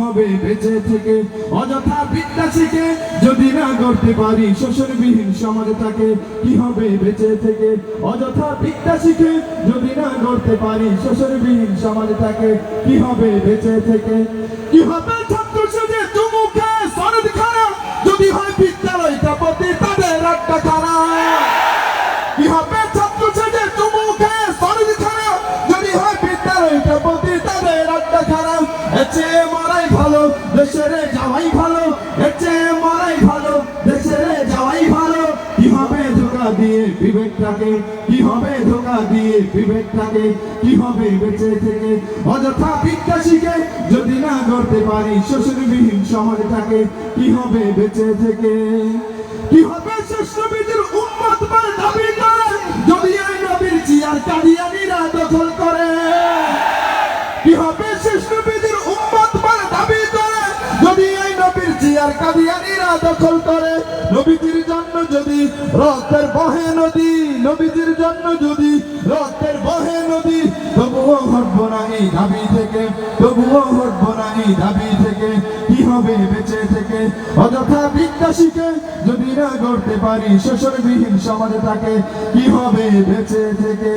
হবে বেঁচে থেকে অযথা বিদ্যা শিখে যদি না করতে পারি শোষণবিহীন সমাজটাকে কি হবে বেঁচে থেকে অযথা বিদ্যা শিখে যদি না করতে পারি শোষণবিহীন সমাজটাকে কি হবে বেঁচে থেকে? কি হবে ছাত্র সেজে চুমুখে সনদ খারাপ যদি হয় বিদ্যালয়টা প্রতি তাদের একটা খারাপ কি হবে ছাত্র সেজে চুমুখে সনদ খারাপ যদি হয় বিদ্যালয়টা প্রতি তাদের একটা খারাপ এচে দেশের যাওয়াই ভালো মারাই ভালো দেশের যাওয়াই ভালো। কি হবে ধোকা দিয়ে বিবেকটাকে? কি হবে ধোকা দিয়ে বিবেকটাকে? কি হবে বেঁচে থেকে? অযথা বিদ্যা শিখে যদি না করতে পারি শোষণবিহীন সমাজটাকে, কি হবে বেঁচে থেকে? কি হবে শেষ নবীদের উম্মত দাবি যদি এই নবীর জিয়ার কাদিয়ানিরা দখল করে, কি হবে শেষ জিয়ার কাদিয়ানিরা দখল করে। নবীজির জন্য যদি রক্তের বহে নদী, নবীজির জন্য যদি রক্তের বহে নদী, তবুও হটব না এই দাবি থেকে, তবুও হটব না এই দাবি থেকে। কি হবে বেঁচে থেকে? অযথা বিদ্যা শিখে যদি না করতে পারি, শোষণবিহীন সমাজে থাকে কি হবে বেঁচে থেকে?